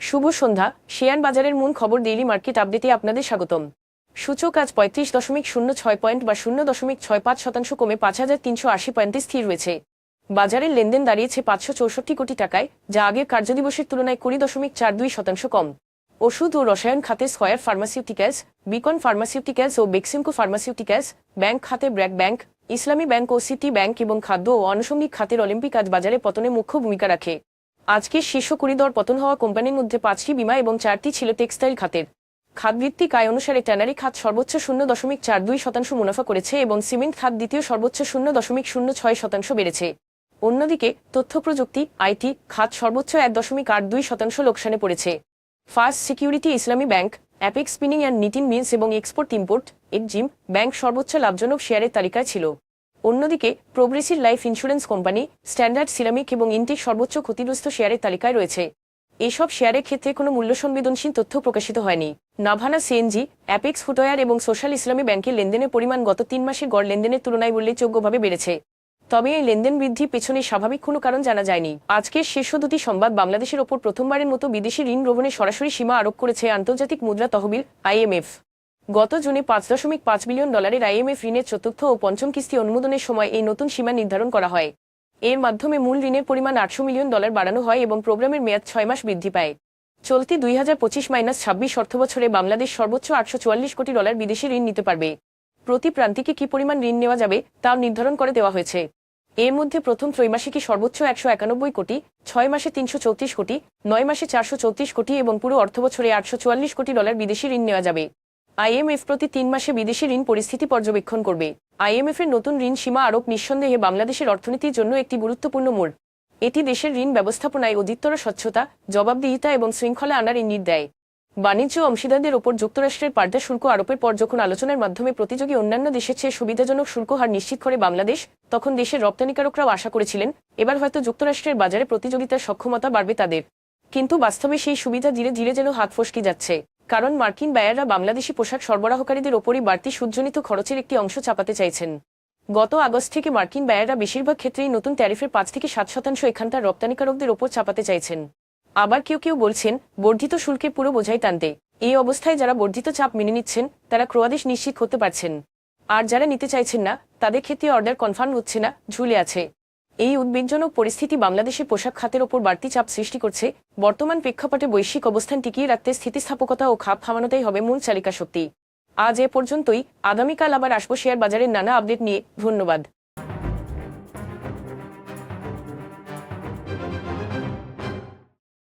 শুভ সন্ধ্যা। Share বাজারের মূল খবর ডেইলি মার্কেট আপডেটে আপনাদের স্বাগতম। সূচক আজ পঁয়ত্রিশ দশমিক শূন্য ছয় পয়েন্ট বা শূন্য দশমিক ছয় পাঁচ শতাংশ কমে পাঁচ হাজার তিনশো আশি পয়েন্টে স্থির রয়েছে। বাজারের লেনদেন দাঁড়িয়েছে পাঁচশো চৌষট্টি কোটি টাকায়, যা আগের কার্যদিবসের তুলনায় কুড়ি দশমিক চার দুই শতাংশ কম। ওষুধ ও রসায়ন খাতে স্কয়ার ফার্মাসিউটিক্যালস বিকন ফার্মাসিউটিক্যালস ও বেক্সিমকো ফার্মাসিউটিক্যালস ব্যাংক খাতে ব্র্যাক ব্যাংক ইসলামী ব্যাংক ও সিটি ব্যাংক এবং খাদ্য ও আনুষঙ্গিক খাতের অলিম্পিক আজ বাজারে পতনে মুখ্য ভূমিকা রাখে। আজকের শীর্ষ কুড়ি দর পতন হওয়া কোম্পানির মধ্যে পাঁচটি বিমা এবং চারটি ছিল টেক্সটাইল খাতের। খাতভিত্তিক আয় অনুসারে ট্যানারি খাত সর্বোচ্চ শূন্য দশমিক চার দুই শতাংশ মুনাফা করেছে এবং সিমেন্ট খাত দ্বিতীয় সর্বোচ্চ শূন্য দশমিক শূন্য ছয় শতাংশ বেড়েছে। অন্যদিকে, তথ্য প্রযুক্তি আইটি খাত সর্বোচ্চ এক দশমিক আট দুই শতাংশ লোকসানে পড়েছে। First Security Islami bank, Apex Spinning and knitting mills এবং এক্সপোর্ট ইম্পোর্ট এক্সিম ব্যাংক সর্বোচ্চ লাভজনক শেয়ারের তালিকায় ছিল। অন্যদিকে, Progressive Life Insurance company, Standard Ceramic এবং ইন্টেক সর্বোচ্চ ক্ষতিগ্রস্ত শেয়ারের তালিকায় রয়েছে। এসব শেয়ারের ক্ষেত্রে কোনো মূল্য সংবেদনশীল তথ্য প্রকাশিত হয়নি। নাভানা সিএনজি, অ্যাপেক্স ফুটওয়্যার এবং সোশ্যাল ইসলামী ব্যাংকের লেনদেনের পরিমাণ গত তিন মাসের গড় লেনদেনের তুলনায় উল্লেখযোগ্যভাবে বেড়েছে। তবে এই লেনদেন বৃদ্ধির পেছনে স্বাভাবিক কোনো কারণ জানা যায়নি। আজকের শীর্ষ দুটি সংবাদ বাংলাদেশের ওপর প্রথমবারের মতো বিদেশি ঋণ গ্রহণের সরাসরি সীমা আরোপ করেছে আন্তর্জাতিক মুদ্রা তহবিল আইএমএফ। গত জুনে পাঁচ দশমিক পাঁচ বিলিয়ন ডলারের আইএমএফ ঋণের চতুর্থ ও পঞ্চম কিস্তি অনুমোদনের সময় এই নতুন সীমা নির্ধারণ করা হয়। এর মাধ্যমে মূল ঋণের পরিমাণ আটশো মিলিয়ন ডলার বাড়ানো হয় এবং প্রোগ্রামের মেয়াদ ছয় মাস বৃদ্ধি পায়। চলতি দুই হাজার পঁচিশ মাইনাস ছাব্বিশ অর্থবছরে বাংলাদেশ সর্বোচ্চ আটশো চুয়াল্লিশ কোটি ডলার বিদেশি ঋণ নিতে পারবে। প্রতি প্রান্তিকে কি পরিমাণ ঋণ নেওয়া যাবে তাও নির্ধারণ করে দেওয়া হয়েছে। এর মধ্যে প্রথম ত্রৈমাসিকে সর্বোচ্চ একশো একানব্বই কোটি, ছয় মাসে তিনশো চৌত্রিশ কোটি, নয় মাসে চারশো চৌত্রিশ কোটি এবং পুরো অর্থবছরে আটশো চুয়াল্লিশ কোটি ডলার বিদেশি ঋণ নেওয়া যাবে। আইএমএফ প্রতি তিন মাসে বিদেশি ঋণ পরিস্থিতি পর্যবেক্ষণ করবে। আইএমএফ এর নতুন ঋণ সীমা আরোপ নিঃসন্দেহে বাংলাদেশের অর্থনীতির জন্য একটি গুরুত্বপূর্ণ মোড়। এটি দেশের ঋণ ব্যবস্থাপনায় অধিকতর স্বচ্ছতা, জবাবদিহিতা এবং শৃঙ্খলা আনার ইঙ্গিত দেয়। বাণিজ্য অংশীদারদের ওপর যুক্তরাষ্ট্রের পাল্টা শুল্ক আরোপের পর যখন আলোচনার মাধ্যমে প্রতিযোগী অন্যান্য দেশের চেয়ে সুবিধাজনক শুল্ক হার নিশ্চিত করে বাংলাদেশ, তখন দেশের রপ্তানিকারকরাও আশা করেছিলেন, এবার হয়তো যুক্তরাষ্ট্রের বাজারে প্রতিযোগিতার সক্ষমতা বাড়বে তাদের। কিন্তু বাস্তবে সেই সুবিধা ধীরে ধীরে যেন হাত ফসকে যাচ্ছে। কারণ মার্কিন বায়াররা বাংলাদেশি পোশাক সরবরাহকারীদের ওপরই বাড়তি সুদজনিত খরচের একটি অংশ চাপাতে চাইছেন। গত আগস্ট থেকে মার্কিন বায়াররা বেশিরভাগ ক্ষেত্রেই নতুন ট্যারিফের পাঁচ থেকে সাত শতাংশ এখানকার রপ্তানিকারকদের ওপর চাপাতে চাইছেন। আবার কেউ কেউ বলছেন, বর্ধিত শুল্কে পুরো বোঝাই টানতে। এই অবস্থায় যারা বর্ধিত চাপ মেনে নিচ্ছেন, তারা ক্রোয়াদেশ নিশ্চিত হতে পারছেন। আর যারা নিতে চাইছেন না, তাদের ক্ষেত্রে অর্ডার কনফার্ম হচ্ছে না, ঝুলে আছে। এই উদ্বেগজনক পরিস্থিতি বাংলাদেশে পোশাক খাতের ওপর বাড়তি চাপ সৃষ্টি করছে। বর্তমান প্রেক্ষাপটে বৈশ্বিক অবস্থান টিকিয়ে রাখতে স্থিতিস্থাপকতা ও খাপ থামানোটাই হবে মূল চালিকা শক্তি আজ এ পর্যন্তই। আগামীকাল আবার আসব শেয়ার বাজারের নানা আপডেট নিয়ে। ধন্যবাদ।